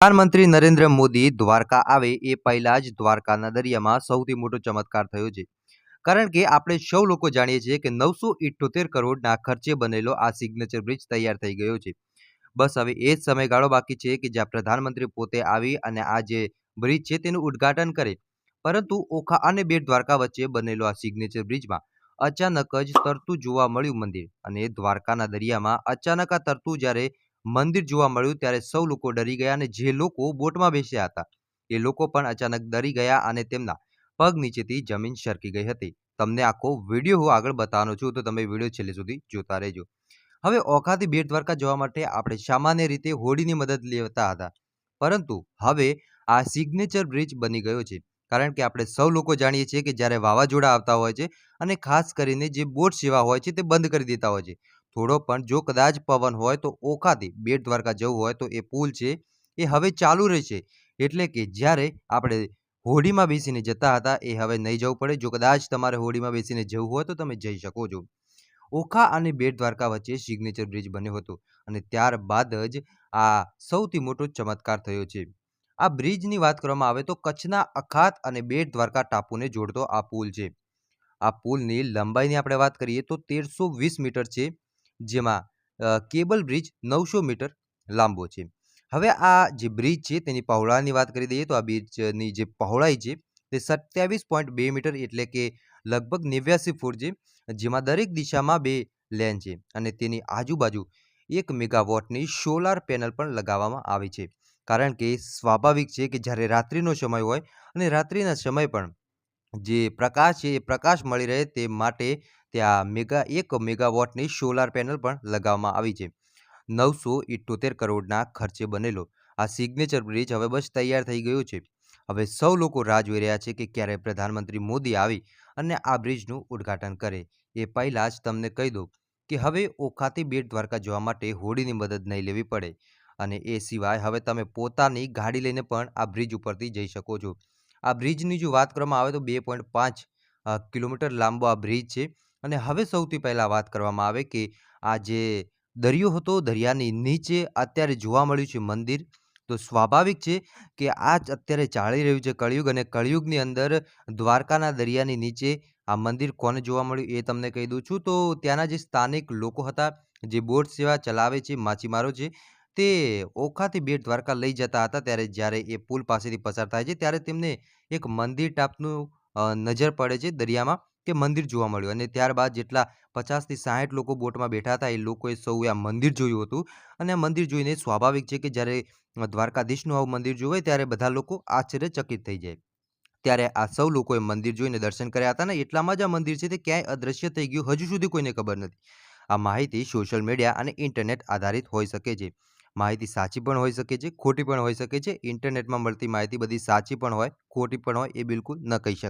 પ્રધાનમંત્રી નરેન્દ્ર મોદી દ્વારકા આવે એ પહેલાં જ દ્વારકાના દરિયામાં સૌથી મોટો ચમત્કાર થયો છે. કારણ કે આપણે સૌ લોકો જાણીએ છીએ કે નવસો ઇઠ્ઠોતેર કરોડના ખર્ચે બનેલો આ સિગ્નેચર બ્રિજ તૈયાર થઈ ગયો છે. બસ હવે એ જ સમયગાળો બાકી છે કે જ્યાં પ્રધાનમંત્રી પોતે આવી અને આ જે બ્રિજ છે તેનું ઉદ્ઘાટન કરે. પરંતુ ઓખા અને બેટ દ્વારકા વચ્ચે બનેલો આ સિગ્નેચર બ્રિજમાં અચાનક જ તરતું જોવા મળ્યું મંદિર અને દ્વારકાના દરિયામાં અચાનક આ તરતું જ્યારે મંદિર જોવા મળ્યું ત્યારે સૌ લોકો ડરી ગયા અને જે લોકો બોટમાં બેસ્યા હતા, એ લોકો પણ અચાનક ડરી ગયા અને તેમના પગ નીચેથી જમીન સરકી ગઈ હતી. તમને આખો વીડિયો હું આગળ બતાવવાનો છું, તો તમે વીડિયો છેલ્લે સુધી જોતા રહેજો. હવે ઓખાથી બેટ દ્વારકા જવા માટે આપણે સામાન્ય રીતે હોડીની મદદ લેતા હતા. પરંતુ હવે આ સિગ્નેચર બ્રિજ બની ગયો છે, કારણ કે આપણે સૌ લોકો જાણીએ છીએ કે જ્યારે વાવાઝોડા આવતા હોય છે અને ખાસ કરીને જે બોટ સેવા હોય છે તે બંધ કરી દેતા હોય છે. થોડો પણ. જો કદાચ પવન હોય તો ઓખાથી બેટ દ્વારકા જવું હોય તો એ પુલ છે, એ હવે ચાલુ રહેશે. એટલે કે જ્યારે આપણે હોડીમાં બેસીને જતા હતા, એ હવે નહીં જવું પડે. જો કદાચ તમારે હોડીમાં બેસીને જવું હોય તો તમે જઈ શકો છો. ઓખા અને બેટ દ્વારકા વચ્ચે સિગ્નેચર બ્રિજ બન્યો હતો અને ત્યારબાદ જ આ સૌથી મોટો ચમત્કાર થયો છે. આ બ્રિજની વાત કરવામાં આવે તો કચ્છના અખાત અને બેટ દ્વારકા ટાપુને જોડતો આ પુલ છે. આ પુલની લંબાઈની આપણે વાત કરીએ તો તેરસો વીસ મીટર છે. જેમાં કેબલ બ્રિજ નવસો મીટર લાંબો છે. હવે આ જે બ્રિજ છે, તેની પહોળાની વાત કરી દઈએ તો આ બ્રિજની જે પહોળાઈ છે, તે સત્યાવીસ પોઈન્ટ બે મીટર એટલે કે લગભગ નેવ્યાસી ફૂટ છે, જેમાં દરેક દિશામાં બે લેન છે અને તેની આજુબાજુ એક મેગાવોટની સોલાર પેનલ પણ લગાવવામાં આવી છે. કારણ કે સ્વાભાવિક છે કે જ્યારે રાત્રિનો સમય હોય અને રાત્રિના સમય પણ જે પ્રકાશ છે, એ પ્રકાશ મળી રહે તે માટે ત્યાં મેગા, એક મેગાવોટની સોલાર પેનલ પણ લગાવવામાં આવી છે. નવસો ઇઠ્ઠોતેર કરોડના ખર્ચે બનેલો આ સિગ્નેચર બ્રિજ હવે બસ તૈયાર થઈ ગયો છે. હવે સૌ લોકો રાહ જોઈ રહ્યા છે કે ક્યારે પ્રધાનમંત્રી મોદી આવી અને આ બ્રિજનું ઉદ્ઘાટન કરે. એ પહેલાં જ તમને કહી દઉં કે હવે ઓખાથી બેટ દ્વારકા જવા માટે હોડીની મદદ નહીં લેવી પડે. અને એ સિવાય હવે તમે પોતાની ગાડી લઈને પણ આ બ્રિજ ઉપરથી જઈ શકો છો. આ બ્રિજની જો વાત કરવામાં આવે તો બે પોઈન્ટ પાંચ કિલોમીટર લાંબો આ બ્રિજ છે. અને હવે સૌથી પહેલાં વાત કરવામાં આવે કે આ જે દરિયો હતો, દરિયાની નીચે અત્યારે જોવા મળ્યું છે મંદિર. તો સ્વાભાવિક છે કે આ અત્યારે ચાલી રહ્યું છે કળિયુગ અને કળિયુગની અંદર દ્વારકાના દરિયાની નીચે આ મંદિર કોને જોવા મળ્યું એ તમને કહી દઉં છું. તો ત્યાંના જે સ્થાનિક લોકો હતા, જે બોટ સેવા ચલાવે છે, માછીમારો છે, તે ઓખાથી બેટ દ્વારકા લઈ જતા હતા ત્યારે જ્યારે એ પુલ પાસેથી પસાર થાય છે, ત્યારે તેમને એક મંદિર ટાપનું નજર પડે છે દરિયામાં. કે મંદિર જોવા મળ્યું અને ત્યારબાદ જેટલા પચાસથી સાહીઠ લોકો બોટમાં બેઠા હતા, એ લોકોએ સૌએ આ મંદિર જોયું હતું. અને આ મંદિર જોઈને સ્વાભાવિક છે કે જ્યારે દ્વારકાધીશનું આવું મંદિર જોવે ત્યારે બધા લોકો આશ્ચર્યચકિત થઈ જાય. ત્યારે આ સૌ લોકોએ મંદિર જોઈને દર્શન કર્યા હતા ને એટલામાં જ આ મંદિર છે તે ક્યાંય અદ્રશ્ય થઈ ગયું હજુ સુધી કોઈને ખબર નથી. આ માહિતી સોશિયલ મીડિયા અને ઇન્ટરનેટ આધારિત હોઈ શકે છે. માહિતી સાચી પણ હોઈ શકે છે, ખોટી પણ હોઈ શકે છે. ઇન્ટરનેટમાં મળતી માહિતી બધી સાચી પણ હોય, ખોટી પણ હોય, એ બિલકુલ ન કહી શકાય.